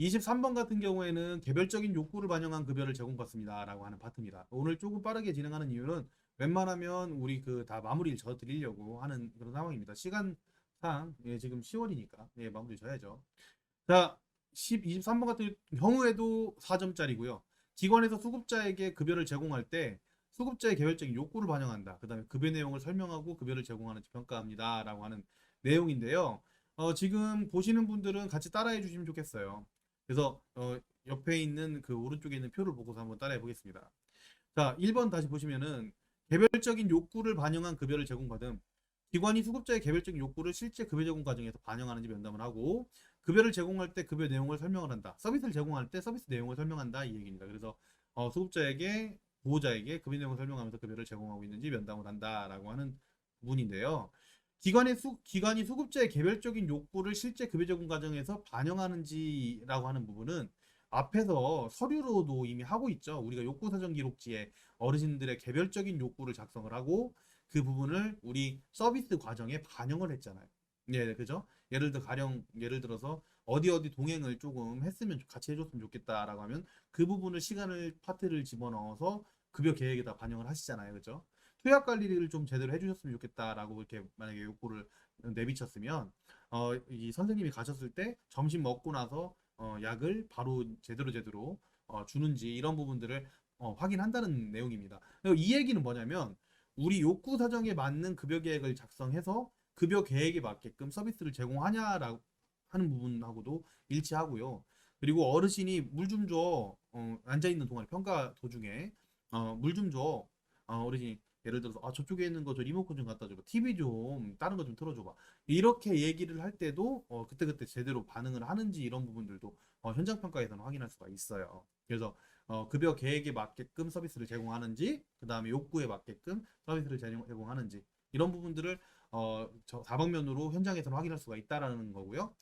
23번 같은 경우에는 개별적인 욕구를 반영한 급여를 제공받습니다 라고 하는 파트입니다. 오늘 조금 빠르게 진행하는 이유는 웬만하면 우리 그 다 마무리를 져 드리려고 하는 그런 상황입니다. 시간상 예, 지금 10월이니까 예, 마무리 져야죠. 자, 10, 23번 같은 경우에도 4점짜리고요. 기관에서 수급자에게 급여를 제공할 때 수급자의 개별적인 욕구를 반영한다. 그 다음에 급여 내용을 설명하고 급여를 제공하는지 평가합니다 라고 하는 내용인데요. 어, 지금 보시는 분들은 같이 따라해 주시면 좋겠어요. 그래서 어, 옆에 있는 그 오른쪽에 있는 표를 보고서 한번 따라해 보겠습니다. 자, 1번 다시 보시면은 개별적인 욕구를 반영한 급여를 제공받음. 기관이 수급자의 개별적인 욕구를 실제 급여 제공 과정에서 반영하는지 면담을 하고 급여를 제공할 때 급여 내용을 설명을 한다. 서비스를 제공할 때 서비스 내용을 설명한다 이 얘기입니다. 그래서 어, 수급자에게 보호자에게 급여 내용을 설명하면서 급여를 제공하고 있는지 면담을 한다라고 하는 부분인데요. 기관의 수, 기관이 수급자의 개별적인 욕구를 실제 급여 제공 과정에서 반영하는지라고 하는 부분은 앞에서 서류로도 이미 하고 있죠. 우리가 욕구 사전 기록지에 어르신들의 개별적인 욕구를 작성을 하고 그 부분을 우리 서비스 과정에 반영을 했잖아요. 예, 그죠? 예를 들어 가령 예를 들어서 어디 어디 동행을 조금 했으면 좋- 같이 해줬으면 좋겠다라고 하면 그 부분을 시간을 파트를 집어넣어서 급여 계획에다 반영을 하시잖아요, 그죠? 투약 관리를 좀 제대로 해주셨으면 좋겠다라고 이렇게 만약에 욕구를 내비쳤으면 어, 이 선생님이 가셨을 때 점심 먹고 나서 어, 약을 바로 제대로 제대로 어, 주는지 이런 부분들을 어, 확인한다는 내용입니다. 이 얘기는 뭐냐면 우리 욕구 사정에 맞는 급여 계획을 작성해서 급여 계획에 맞게끔 서비스를 제공하냐라고 하는 부분하고도 일치하고요. 그리고 어르신이 물 좀 줘. 어, 앉아 있는 동안에 평가 도중에 어, 물 좀 줘. 어, 어르신이 예를 들어서 아 저쪽에 있는 거 저 리모컨 좀 갖다 줘봐. TV 좀 다른 거 좀 틀어줘봐. 이렇게 얘기를 할 때도 어, 그때그때 제대로 반응을 하는지 이런 부분들도 어, 현장 평가에서는 확인할 수가 있어요. 그래서 어, 급여 계획에 맞게끔 서비스를 제공하는지, 그 다음에 욕구에 맞게끔 서비스를 제공- 제공하는지 이런 부분들을 어, 저 다방면으로 현장에서는 확인할 수가 있다라는 거고요.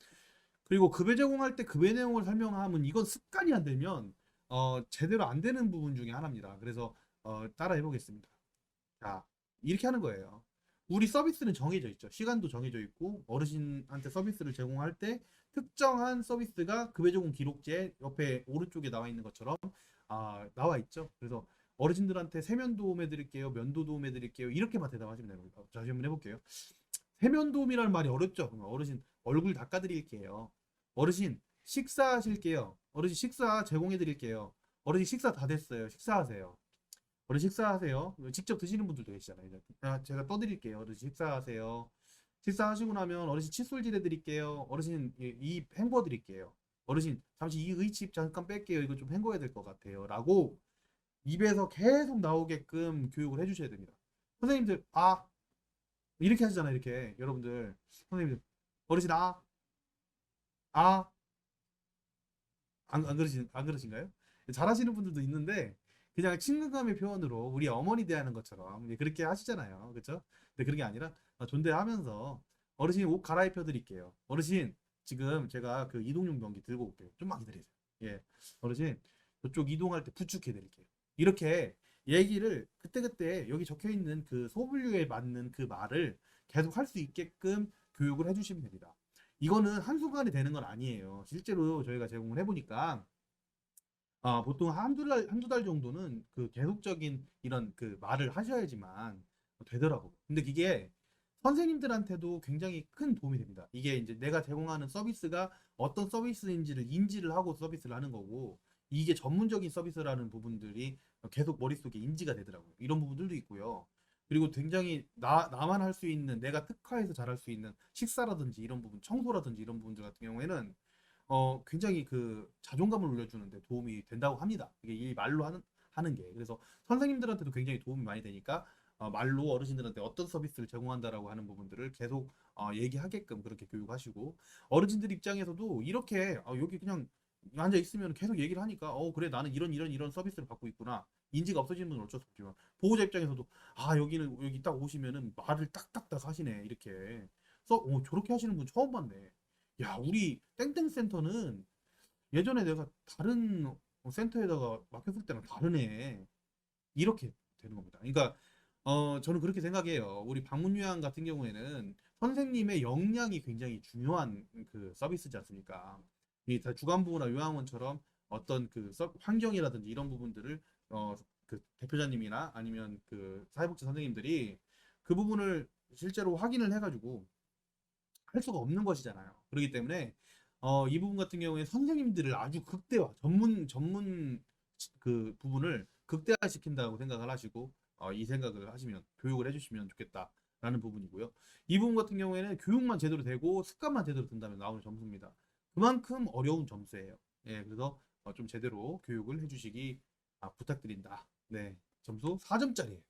그리고 급여 제공할 때 급여 내용을 설명하면 이건 습관이 안 되면 어, 제대로 안 되는 부분 중에 하나입니다. 그래서 어, 따라 해보겠습니다. 자, 이렇게 하는 거예요. 우리 서비스는 정해져 있죠. 시간도 정해져 있고 어르신한테 서비스를 제공할 때 특정한 서비스가 급여 제공 기록지에 옆에 오른쪽에 나와 있는 것처럼 아, 나와 있죠. 그래서 어르신들한테 세면 도움해 드릴게요. 면도 도움해 드릴게요. 이렇게만 대답하시면 거예요. 다시 한번 해볼게요. 세면 도움이라는 말이 어렵죠. 그럼 어르신 얼굴 닦아 드릴게요. 어르신 식사하실게요. 어르신 식사 제공해 드릴게요. 어르신 식사 다 됐어요. 식사하세요. 어르신 식사하세요. 직접 드시는 분들도 계시잖아요. 아, 제가 떠드릴게요. 어르신 식사하세요. 식사하시고 나면 어르신 칫솔질 해드릴게요. 어르신 이- 입 헹궈 드릴게요. 어르신 잠시 이 의칩 잠깐 뺄게요. 이거 좀 헹궈야 될 것 같아요. 라고 입에서 계속 나오게끔 교육을 해주셔야 됩니다. 선생님들 아 이렇게 하시잖아요. 이렇게 여러분들 선생님들 어르신 아 아. 안, 안 그러신 안 그러신가요? 잘하시는 분들도 있는데 그냥 친근감의 표현으로 우리 어머니 대하는 것처럼 이제 그렇게 하시잖아요. 그렇죠? 근데 그런 게 아니라 어, 존대하면서 어르신 옷 갈아입혀 드릴게요. 어르신 지금 제가 그 이동용 변기 들고 올게요. 좀만 기다리세요. 예. 어르신 저쪽 이동할 때 부축해 드릴게요. 이렇게 얘기를 그때그때 여기 적혀 있는 그 소분류에 맞는 그 말을 계속 할 수 있게끔 교육을 해주시면 됩니다. 이거는 한순간에 되는 건 아니에요. 실제로 저희가 제공을 해보니까 아, 보통 한두 달, 한두 달 정도는 그 계속적인 이런 그 말을 하셔야지만 되더라고. 근데 이게 선생님들한테도 굉장히 큰 도움이 됩니다. 이게 이제 내가 제공하는 서비스가 어떤 서비스인지를 인지를 하고 서비스를 하는 거고, 이게 전문적인 서비스라는 부분들이 계속 머릿속에 인지가 되더라고요. 이런 부분들도 있고요. 그리고 굉장히 나, 나만 할 수 있는, 내가 특화해서 잘할 수 있는 식사라든지 이런 부분, 청소라든지 이런 부분들 같은 경우에는 어, 굉장히 그 자존감을 올려주는데 도움이 된다고 합니다. 이게 이 말로 하는, 하는 게. 그래서 선생님들한테도 굉장히 도움이 많이 되니까 어, 말로 어르신들한테 어떤 서비스를 제공한다라고 하는 부분들을 계속 어, 얘기하게끔 그렇게 교육하시고 어르신들 입장에서도 이렇게 어, 여기 그냥 앉아 있으면 계속 얘기를 하니까 어 그래 나는 이런 이런 이런 서비스를 받고 있구나 인지가 없어지는 건 어쩔 수 없지만 보호자 입장에서도 아 여기는 여기 딱 오시면은 말을 딱딱딱 하시네 이렇게 써 어, 저렇게 하시는 분 처음 봤네 야 우리 땡땡 센터는 예전에 내가 다른 센터에다가 맡겼을 때랑 다르네 이렇게 되는 겁니다 그러니까 어, 저는 그렇게 생각해요. 우리 방문 요양 같은 경우에는 선생님의 역량이 굉장히 중요한 그 서비스지 않습니까? 이다 주간부나 요양원처럼 어떤 그 서- 환경이라든지 이런 부분들을 어 그 대표자님이나 아니면 그 사회복지 선생님들이 그 부분을 실제로 확인을 해가지고 할 수가 없는 것이잖아요. 그렇기 때문에 어, 이 부분 같은 경우에 선생님들을 아주 극대화, 전문 전문 그 부분을 극대화시킨다고 생각을 하시고 어, 이 생각을 하시면 교육을 해주시면 좋겠다라는 부분이고요. 이 부분 같은 경우에는 교육만 제대로 되고 습관만 제대로 든다면 나오는 점수입니다. 그만큼 어려운 점수예요. 예, 그래서 어, 좀 제대로 교육을 해주시기 아, 부탁드린다. 네, 점수 4점짜리예요.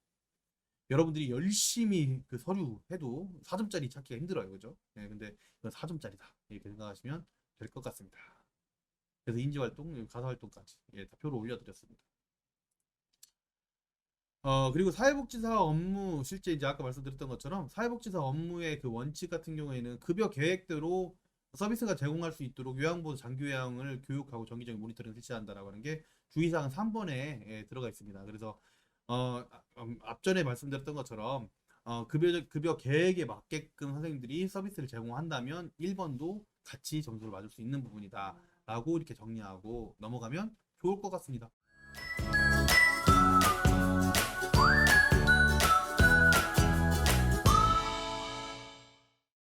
여러분들이 열심히 그 서류 해도 4점짜리 찾기가 힘들어요. 그죠? 예, 근데 이건 4점짜리다. 이렇게 생각하시면 될 것 같습니다. 그래서 인지활동, 가사활동까지 예, 다 표로 올려드렸습니다. 어, 그리고 사회복지사 업무, 실제 이제 아까 말씀드렸던 것처럼 사회복지사 업무의 그 원칙 같은 경우에는 급여 계획대로 서비스가 제공할 수 있도록 요양보호 장기요양을 교육하고 정기적인 모니터링 실시한다라고 하는 게 주의사항 3번에 예, 들어가 있습니다. 그래서 어, 아, 음, 앞전에 말씀드렸던 것처럼 어, 급여 급여 계획에 맞게끔 선생님들이 서비스를 제공한다면 1번도 같이 점수를 맞을 수 있는 부분이다 라고 이렇게 정리하고 넘어가면 좋을 것 같습니다.